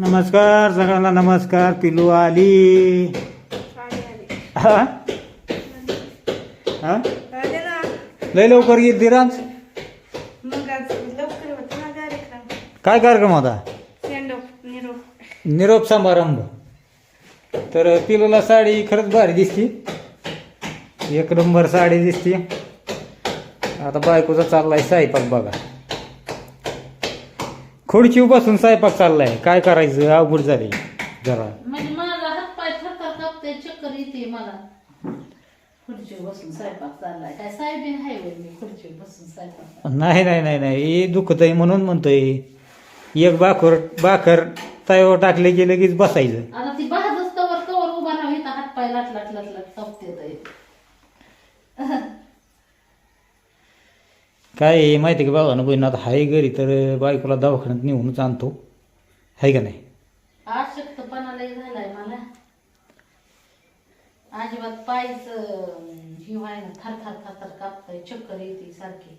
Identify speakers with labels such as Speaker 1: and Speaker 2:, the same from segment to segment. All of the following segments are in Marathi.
Speaker 1: नमस्कार सगळ्यांना नमस्कार पिलू आली. हा? हा? लय लवकर येत दिरांच काय कार्यक्रम होता?
Speaker 2: निरोप
Speaker 1: समारंभ. तर पिलूला साडी खरंच भारी दिसती. एक नंबर साडी दिसती. आता बायकोचा चाललाय साईपाक बघा. खुर्ची बसून स्वयंपाक चाललाय. काय करायचं? अवघड झाली जरा.
Speaker 3: म्हणजे माझा हात पाय थरथर कापते चक्कर येते मला. खुर्चीवर बसून स्वयंपाक चाललाय. काय साहेबीन आहे होय मी खुर्चीवर बसून स्वयंपाक.
Speaker 1: नाही नाही नाही नाही. हे दुखत आहे म्हणून म्हणतोय. एक बाकर बाकर तयावर टाकले की लगेच बसायचं.
Speaker 3: आता ती बहादच कवर कवर उभा राहा इथं हात पाय लाट लाट लाट लाट कापते
Speaker 1: काय आहे माहिती आहे का बाबा ना आता हाय घरी तर बायकोला दवाखान्यात नेऊनच आणतो. आहे का नाही?
Speaker 3: अशक्तपणा लय झालाय मला. अजिबात पायच ही व्हाय ना थर थर थर थर कापतय चक्कर येते सारखी.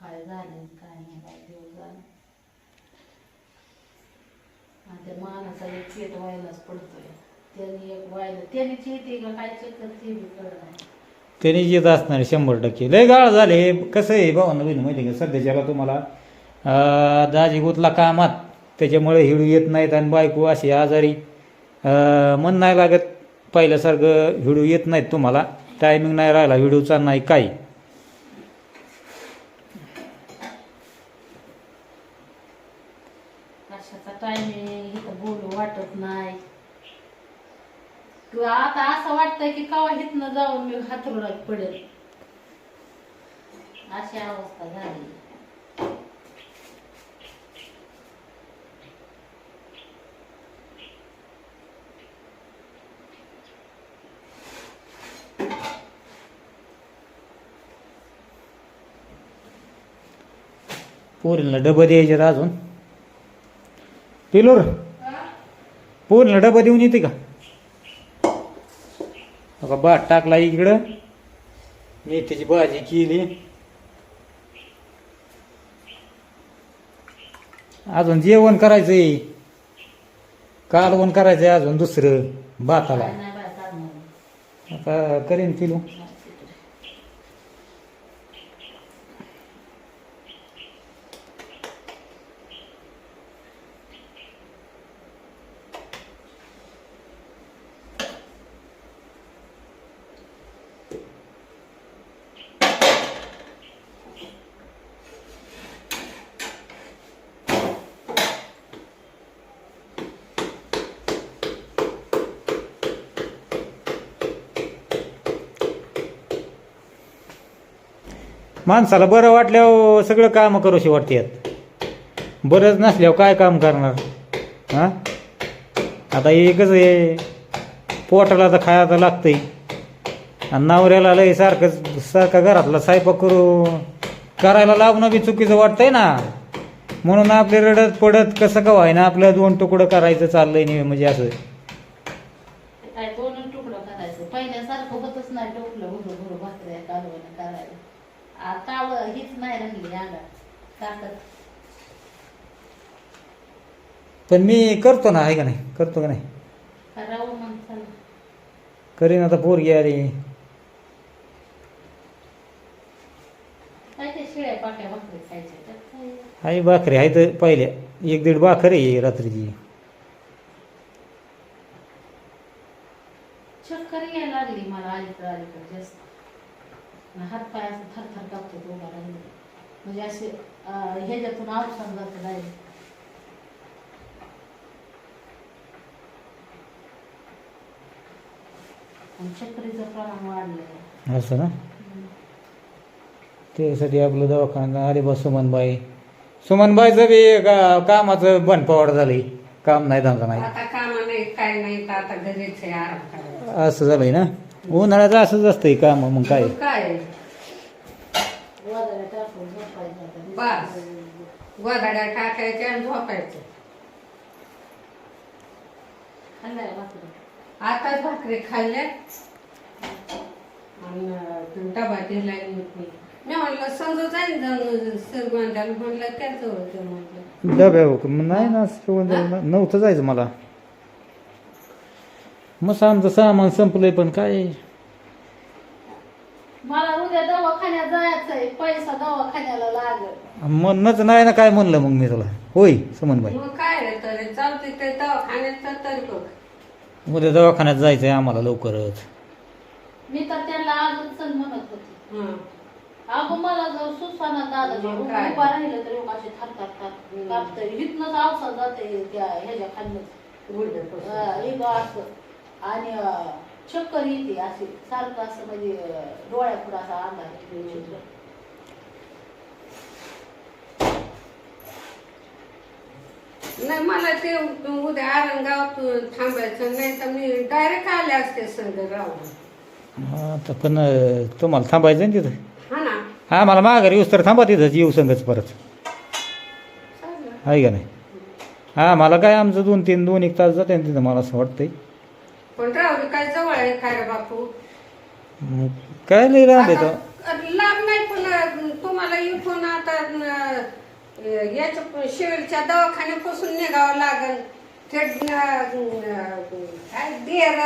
Speaker 3: काय झालंय काय नाही काय देव झालं. आणि मानाचा एक पेट व्हायलाच पडतोय. त्याने एक व्हायला त्यानेच येते का काय चक्कर ते बी कळत नाही.
Speaker 1: त्याने येत असणार शंभर टक्के. लय गाळ झाले. कसं आहे भावांना बहिणी माहिती आहे का? सध्याच्याला तुम्हाला दाजी गुतला कामात. त्याच्यामुळे हिडू येत नाहीत आणि बायको अशी आजारी. मन नाही लागत. पहिल्यासारखं हिडू येत नाहीत तुम्हाला. टायमिंग नाही राहिला. हिडूचा नाही काही
Speaker 3: कशाचा टायमिंग इथं बोलू वाटत नाही किंवा आता असं वाटतंय की कवा हिथनं जाऊन मी हातरुडात पडेल. अशी अवस्था झाली.
Speaker 1: पोरीला डबं द्यायचे अजून. पिलोर पोरीला डबा देऊन येते का? बघा बाट टाकला इकडं. मेथीची भाजी केली. अजून जेवण करायचंय. कालवण करायचंय अजून दुसरं भाताला. आता करेन पिलू माणसाला बरं वाटल्यावर सगळं कामं करूशी वाटतात बरंच नसल्यावर काय काम करणार? हां? आता एकच आहे? पोटाला तर खायला लागतंय. आणि नवऱ्याला लय सारखं सारखं घरातला स्वयंपाक करू. करायला लावणं बी चुकीचं वाटतंय ना. म्हणून आपले रडत पडत कसं का व्हायना आपलं दोन तुकडं करायचं चाललंय नाही म्हणजे असं
Speaker 3: काय दोन तुकडं करायचं पहिल्यासारखं होतच नाही टोपलं भरू भरू भाकऱ्या कालवण करायला आता व- हीच नाही राहिली अंगात. ताकद
Speaker 1: पण मी करतो ना आहे का नाही? करतो का नाही?
Speaker 3: करावं मग चला.
Speaker 1: करीन आता पोरगी आली.
Speaker 3: काय ते शिळ्या पाक्या भाकरी खायच्या त्यात काय?
Speaker 1: आहे भाकरी आहे तर पहिल्या. एक दीड भाकर आहे रात्रीची.
Speaker 3: चक्कर यायला लागली मला अलीकडे अलीकडे जास्त. हात पाय असं थरथर कापते उभा राहिले म्हणजे असे ह्याच्यातून अवसान जातं वाढलंय
Speaker 1: असं ना? त्यासाठी आपलं दवाखाना आले बा सुमनबाई सुमनबाईचं बी का कामाचं बनपावड झालंय काम नाही धंदा नाही।
Speaker 2: आता कामा नाही काय नाही तर आता घरीच आहे आराम करायचा.
Speaker 1: असं झालंय ना? उन्हाळ्याचं असंच असतंय काम मग काय?
Speaker 2: मग काय?
Speaker 3: टाकून झोपायचं आता.
Speaker 2: बस. टाकायच्या आणि झोपायचं.
Speaker 3: खाल्लाय भाकरी.
Speaker 2: आताच भाकरी खाल्ल्या. आणि डबा दिलाय मी मी म्हणलं समजू जाईल जाऊन. सरगोंद्याला म्हणलं त्याच होतं म्हणलं
Speaker 1: डब्या नाही ना नव्हतं जायचं मला. मग आमचं सामान संपलंय पण काय?
Speaker 3: मला उद्या दवाखान्यात जायचंय पैसा दवाखान्याला लागल.
Speaker 1: म्हणणंच नाही ना काय म्हणलं मग मी तुला. होय समनबाई.
Speaker 2: मग काय रे तरी चालते ते दवाखान्यात तरी बघ.
Speaker 1: उद्या दवाखान्यात जायचंय आम्हाला लवकरच.
Speaker 3: मी तर त्यांना अजून म्हणत होती.
Speaker 2: हं.
Speaker 3: अगं मला जर सुसाना दादा
Speaker 2: मग काय?
Speaker 3: उभा राहिलं तरी असे थार थार थार
Speaker 2: हम्म.
Speaker 3: कापतंय हिथनच औषध जाते त्या ह्याच्या खाल्लं असं. आणि चक्कर येते अशी सारखं असं म्हणजे डोळ्यापुढं असा अंधार.
Speaker 2: नाही मला ते उद्या आरंगावात थांबायचं नाही तर मी डायरेक्ट आले असते
Speaker 1: आता पण तुम्हाला थांबायचं ना तिथं?
Speaker 2: हा ना.
Speaker 1: हा मला माघारी येऊस तर थांबा तिथंच येऊ संगच परत. आहे का नाही? हा मला काय आमचं दोन तीन दोन एक तास जाते तिथं मला असं वाटतंय.
Speaker 2: पण राहुल काय जवळ आहे काय रे बापू?
Speaker 1: मग काय लय राहते तो?
Speaker 2: आता लांब नाही पण तुम्हाला इथून आता अं, याच्या शिवरच्या दवाखान्यापासून निघावं लागल. थेट अं, काय देर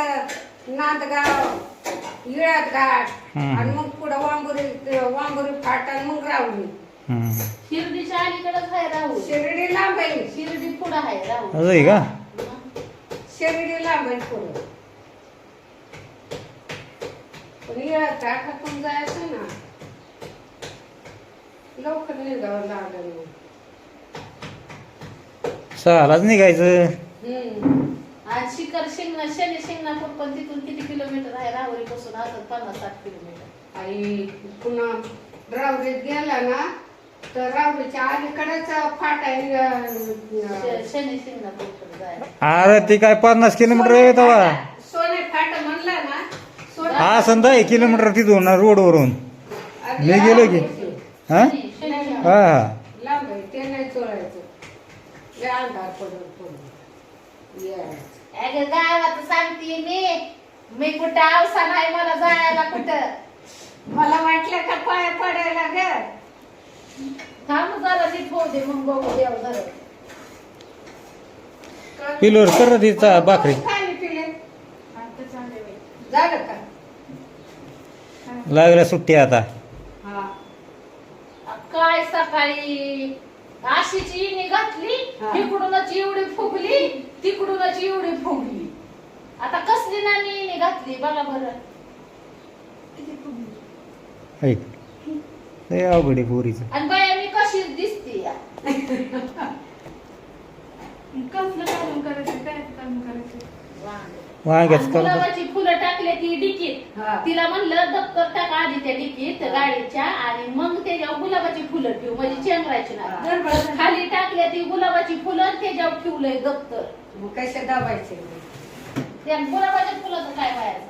Speaker 2: नांदगाव इळात घाट
Speaker 1: हम्म.
Speaker 2: आणि मग पुढं वांबुरी वांबुरी फाट आणि मग राहुली.
Speaker 1: हम्म.
Speaker 3: शिर्डीच्या अलीकडंच आहे राहुल.
Speaker 2: शिर्डी लांब आहे.
Speaker 3: शिर्डी पुढं आहे राहुल.
Speaker 1: असं आहे का?
Speaker 2: शिर्डी लांब आहे पुढं. घाटातून जायचं ना लवकर निघावं लागल
Speaker 1: सहालाच निघायचं.
Speaker 2: हम्म.
Speaker 3: आणि शिखर शिंगणा शनी शिंगणापूर पण तिथून किती किलोमीटर आहे? राहुरी पासून असं पन्नास साठ किलोमीटर.
Speaker 2: आई पुन्हा रावरीत गेला ना तर रावरीच्या अलीकडेच फाट आहे अं,
Speaker 3: श- शनी शिंगणापूर जायला
Speaker 1: अरे ते काय पन्नास किलोमीटर आहे तेव्हा
Speaker 2: सोने फाट म्हणला ना सोने
Speaker 1: हा संधा एक किलोमीटर तिथून रोडवरून. मी गेलो की. हा? हा हा.
Speaker 2: लांब आहे ते नाही चोळायचं लय अंधार पडत पडून. Yes.
Speaker 3: अगं गावात सांगते मी. मी कुठं आवसा नाही मला जायला कुठं?
Speaker 2: मला वाटलं का पाय पडायला ग?
Speaker 3: थांब जरा नीट होऊ दे मग बघू देव जरा
Speaker 1: पिलोर कर तिचा भाकरी
Speaker 2: खाली पिले झालं का
Speaker 1: लागल्या सुट्टी आता.
Speaker 2: हा.
Speaker 3: काय सकाळी? अशीच इनी घातली
Speaker 2: हा.
Speaker 3: इकडूनच एवढी फुगली तिकडूनच एवढी फुगली. आता कसली नानी इनी घातली? बघा बरं.
Speaker 1: ऐक. लय अवघड आहे पोरीचं.
Speaker 3: आणि बाया मी कशी दिसते या?
Speaker 4: कसलं काम करायचं काय काम करायचं?
Speaker 1: वांग्याच
Speaker 3: आणि
Speaker 1: कर
Speaker 3: गुलाबाची फुलं टाकले ती डिकीत.
Speaker 2: हा.
Speaker 3: तिला म्हणलं दप्तर टाक आधी त्या डिकीत गाडीच्या आणि मग त्याच्यावर गुलाबाची फुलं ठेवू म्हणजे चेंगरायची नाही खाली टाकल्या ती गुलाबाची फुलं आणि त्याच्यावर ठेवलंय दप्तर.
Speaker 2: मग कसे दाबायचे?
Speaker 3: त्या गुलाबाच्या फुलाचं काय व्हायचं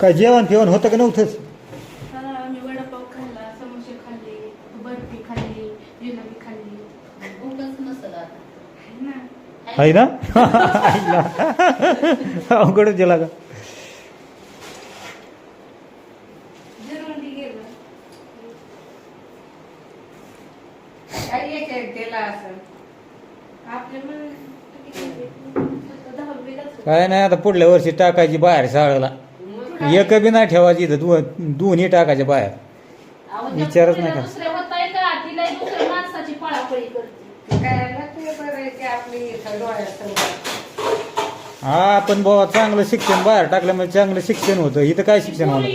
Speaker 1: काय जेवण फिवण होतं का नव्हतंच?
Speaker 4: हा आम्ही वडापाव खाल्ला समोसे खाल्ले बर्फी खाल्ली जिलेबी खाल्ली.
Speaker 3: भूकच नसल आता
Speaker 4: आहे ना.
Speaker 1: अवघडच गेला का
Speaker 2: काय
Speaker 1: नाही आता पुढल्या वर्षी टाकायची बाहेर शाळेला. एक बी नाही ठेवायची इथं दोन्ही टाकायचे बाहेर. विचारच नाही का
Speaker 3: तिला दुसऱ्या माणसाची पळापळी करते
Speaker 2: काय ते
Speaker 1: हा आपण बाबा चांगलं शिक्षण बाहेर टाकल्यामुळे चांगलं शिक्षण होतं. इथं काय शिक्षण होणार?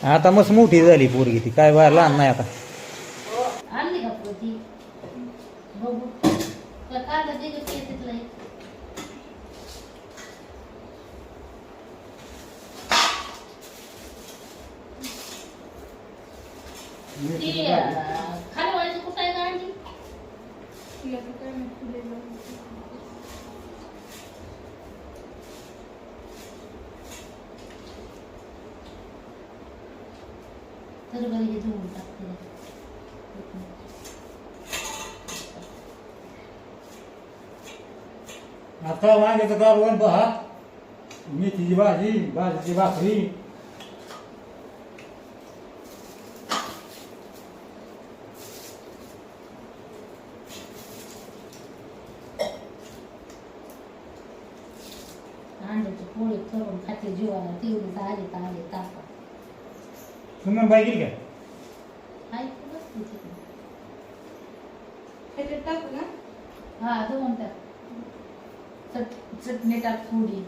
Speaker 2: हा
Speaker 1: आता मस्त मोठी झाली पोरगी ती. काय बाहेर लहान नाही आता
Speaker 3: आणली का पोती बघू का कागद दे गं ते तिथलं एक. ती अं, खाली व्हायचं कुठं आहे गाडी
Speaker 4: तर काय माहीत
Speaker 3: बरं हे धुवून टाकते
Speaker 1: आता वांग्याचं मेथीची भाजी भाजीची भाकरी.
Speaker 3: पोळी करून खाते जीवाला तेवढी आली तर आली तापा.
Speaker 1: सुमन बाई गेली काय
Speaker 3: ऐकू तिथे
Speaker 4: ह्याच्यात टाकू ना?
Speaker 3: हा दोन टाक चट चटणी टाक थोडी.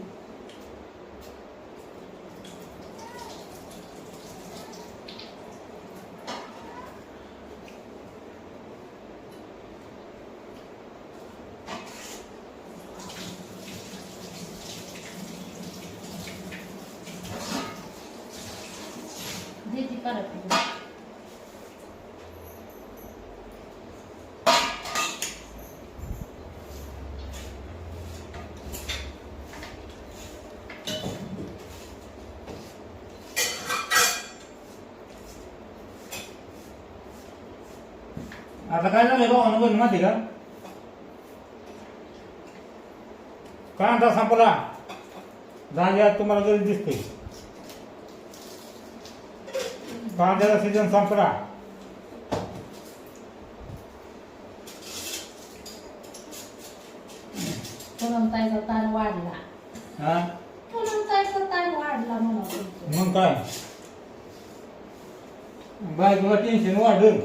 Speaker 3: देते परत
Speaker 1: आता काय झालंय भावानं बोल माहिती का? कांदा संपला? दांड्या तुम्हाला गरज दिसते कांद्याचा सीजन संपला.
Speaker 3: पुरणतायचा ताण वाढला.
Speaker 1: हा?
Speaker 3: पुरणतायचा ताण वाढला म्हणा तुमचं.
Speaker 1: मग काय? बायकोला टेन्शन वाढल.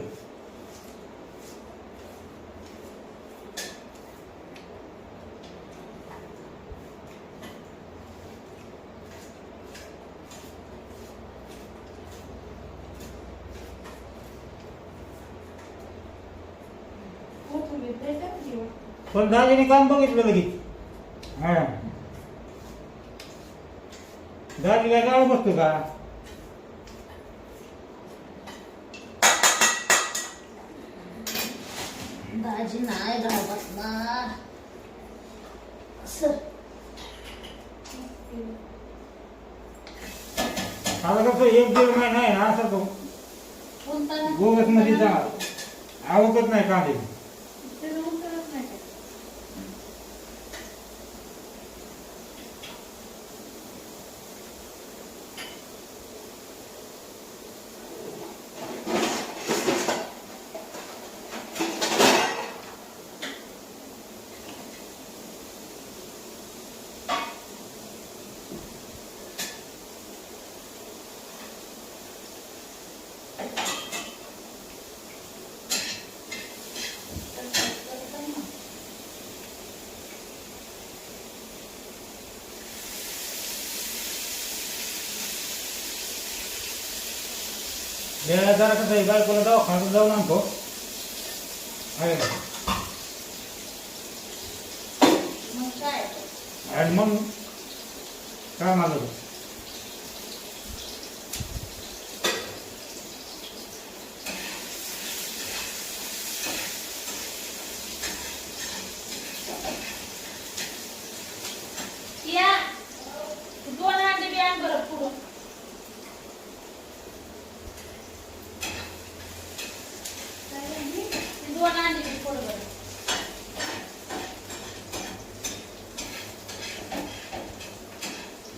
Speaker 1: पण दाजीने काम बघितलं लगेच. हा. दाजीला गाव बसतो का?
Speaker 3: दाजी नाही
Speaker 1: आता कसं एक दीड महिना आहे ना असं तो. गोवसमध्ये जा. आवकच नाही कांदे
Speaker 4: त्याचं उत्तरच नाही काय.
Speaker 1: जरा कसं आहे बायकोला दवाखान्यात जाऊन आणतो आणि मग? काय माझं
Speaker 3: या दोन अंडे बी आण बरं पुढं दोन अंडे बी पुढं बरं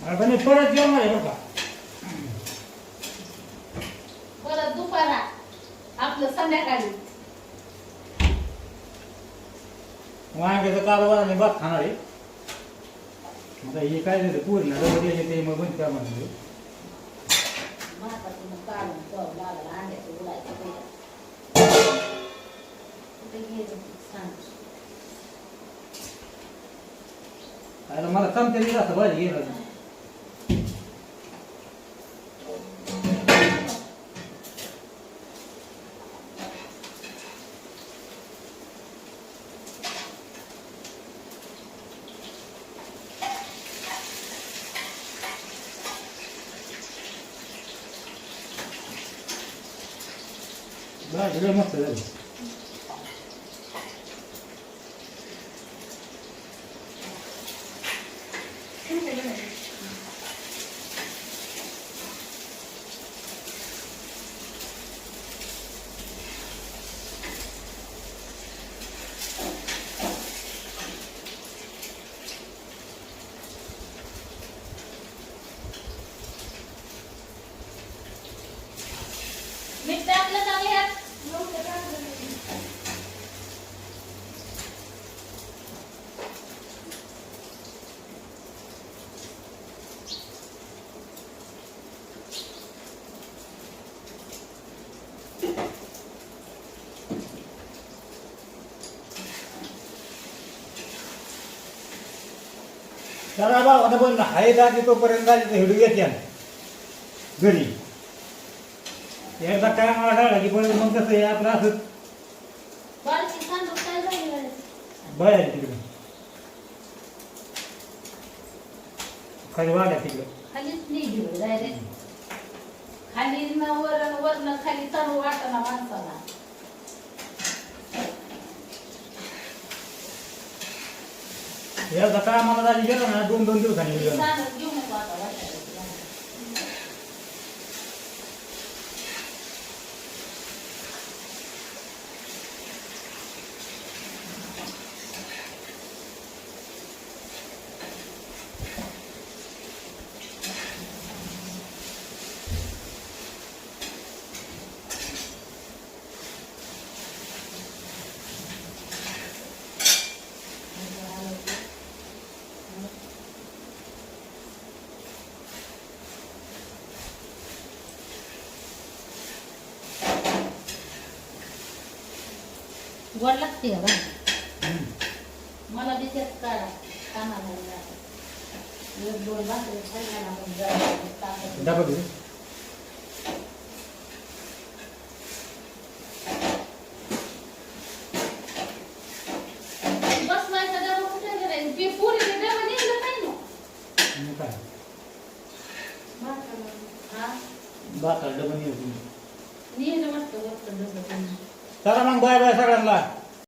Speaker 1: आता मी परत जेवणार आहे बरं का
Speaker 3: परत दुपारा आपलं संध्याकाळी
Speaker 1: वांग्याचं कालवण आणि भात खाणार आहे. आता हे काय झालं पूर्ण डबल येते मग बंद त्या म्हणजे
Speaker 3: भातातून काढून चव लागला अंड्याचं उडायचं لا غير مثلا
Speaker 1: आता पण हाय दादी तोपर्यंत तर हिडू येते घरी. एकदा काय मला टाळला की परत मग कसं आहे आपलं असं
Speaker 3: काय झालं
Speaker 1: बाहेर? आहे तिकडे. खाली तिकडे.
Speaker 3: खालीच नाही खाली न वर वरनं खाली चढू वाटना माणसाला.
Speaker 1: एकदा काय मला ना दोन दोन दिवसांनी
Speaker 3: ते
Speaker 1: गेलं
Speaker 3: सांगत घेऊ नको आता वाटायला गोड लागते बा मला बी तेच काढा कानाला
Speaker 1: डबा